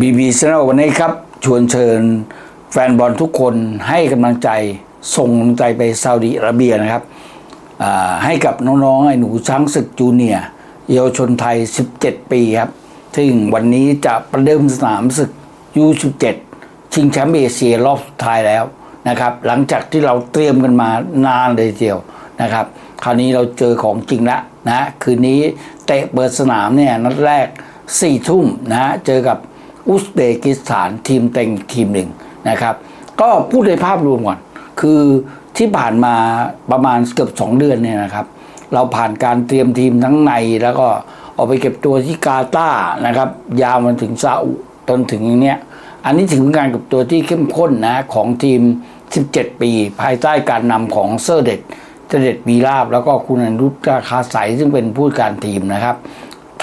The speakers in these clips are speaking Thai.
บีบีชแนลวันนี้ครับ ชวนเชิญแฟนบอลทุกคนให้กำลังใจส่งกำลังใจไปซาอุดิอาระเบียนะครับให้กับน้องๆไอ้หนูช้างศึกจูเนียเยาวชนไทย 17 ปีครับ ซึ่งวันนี้จะประเดิมสนามศึกยู17 ชิงแชมป์เอเชียรอบสุดท้ายแล้วนะครับ หลังจากที่เราเตรียมกันมานานเลยทีเดียวนะครับ คราวนี้เราเจอของจริงแล้วนะ คืนนี้เตะเปิดสนามเนี่ยนัดแรก 4 ทุ่มนะเจอกับ อุซเบกิสถานทีมเต็งทีมหนึ่งนะครับ ก็พูดในภาพรวมก่อน คือที่ผ่านมาประมาณเกือบ 2 เดือนเนี่ยนะครับ เราผ่านการเตรียมทีมทั้งในแล้วก็ออกไปเก็บตัวที่กาตาร์นะครับ ยาวมาถึงซาอุจนถึงอย่างเนี้ยอันนี้ถือเป็นการเก็บตัวที่เข้มข้นนะของทีม 17 ปี ภายใต้การนำของเซอร์เด็ดเจเด็ดมีลาบแล้วก็คุณอนุตราคาใสซึ่งเป็นผู้การทีมนะครับ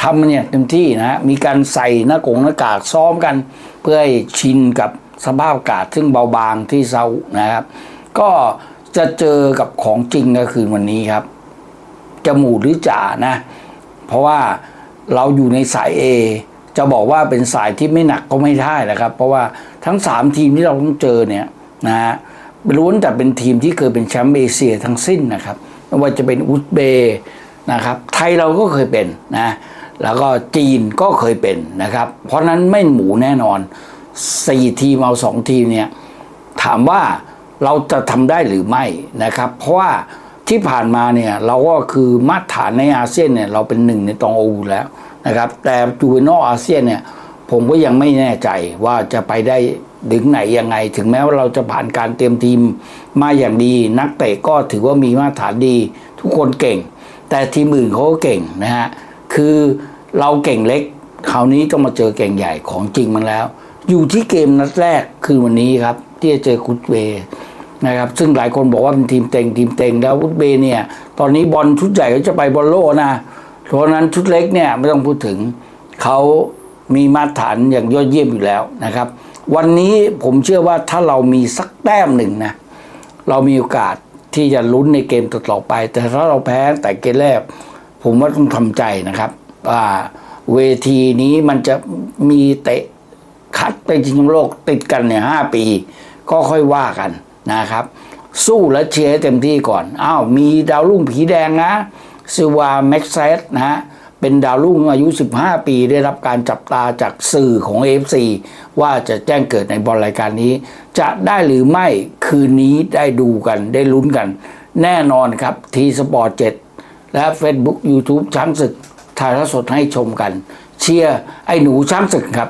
ทำเนี่ยเต็มที่นะฮะมีการใส่หน้ากงหน้ากากซ้อมกัน เพื่อให้ชินกับสภาพอากาศซึ่งเบาบางที่ซาอุนะครับ ก็จะเจอกับของจริงก็คือวันนี้ครับจะหมู่หรือจ่านะ เพราะว่าเราอยู่ในสาย A จะบอกว่าเป็นสายที่ไม่หนักก็ไม่ได้นะครับ เพราะว่าทั้ง 3 ทีมที่เราต้องเจอเนี่ยนะฮะล้วนแต่เป็นทีมที่เคยเป็นแชมป์เอเชียทั้งสิ้นนะครับไม่ว่าจะเป็นอุซเบนะครับ ไทยเราก็เคยเป็นนะ แล้วก็จีนก็เคยเป็นนะครับ เพราะนั้นไม่หมูแน่นอน 4 ทีมเอา2ทีมเนี่ยถามว่าเราจะทำได้หรือไม่นะครับ เพราะว่าที่ผ่านมาเนี่ยเราก็คือมาตรฐานในอาเซียนเนี่ยเราเป็นหนึ่งในตองโอแล้วนะครับ แต่อยู่นอกอาเซียนเนี่ยผมก็ยังไม่แน่ใจว่าจะไปได้ถึงไหนยังไง ถึงแม้ว่าเราจะผ่านการเตรียมทีมมาอย่างดี นักเตะก็ถือว่ามีมาตรฐานดี ทุกคนเก่ง แต่ทีมอื่นเขาก็เก่งนะฮะ คือเราเก่งเล็ก คราวนี้ต้องมาเจอเก่งใหญ่ของจริงมันแล้ว อยู่ที่เกมนัดแรกคือวันนี้ครับ ที่จะเจอกุดเวย์นะครับ ซึ่งหลายคนบอกว่าเป็นทีมเต็งทีมเต็งแล้วกุดเวย์เนี่ย ตอนนี้บอลชุดใหญ่ก็จะไปบอลโลกนะเพราะฉะนั้นชุดเล็กเนี่ยไม่ต้องพูดถึงเขามีมาตรฐานอย่างยอดเยี่ยมอยู่แล้วนะครับ วันนี้ผมเชื่อว่าถ้าเรามีสักแต้มหนึ่งนะเรามีโอกาสที่จะลุ้นในเกมต่อๆไป แต่ถ้าเราแพ้แต่เกมแรก ผมว่าต้องทำใจนะครับว่าเวทีนี้มันจะมีเตะคัดไปชิงแชมป์โลกติดกันเนี่ยห้าปี ก็ค่อยว่ากันนะครับ สู้และเชียร์เต็มที่ก่อนอ้าวมีดาวรุ่งผีแดงนะซิวาแม็กไซสนะฮะเป็นดาวรุ่งอายุ 15 ปีได้รับการจับตาจากสื่อของ AFC ว่าจะแจ้งเกิดในบอลรายการนี้ จะได้หรือไม่คืนนี้ได้ดูกันได้ลุ้นกัน แน่นอนครับทีสปอร์ต7 และ Facebook YouTube ช้างศึกถ่ายทอดสดให้ชมกัน เชียร์ไอ้หนูช้างศึกครับ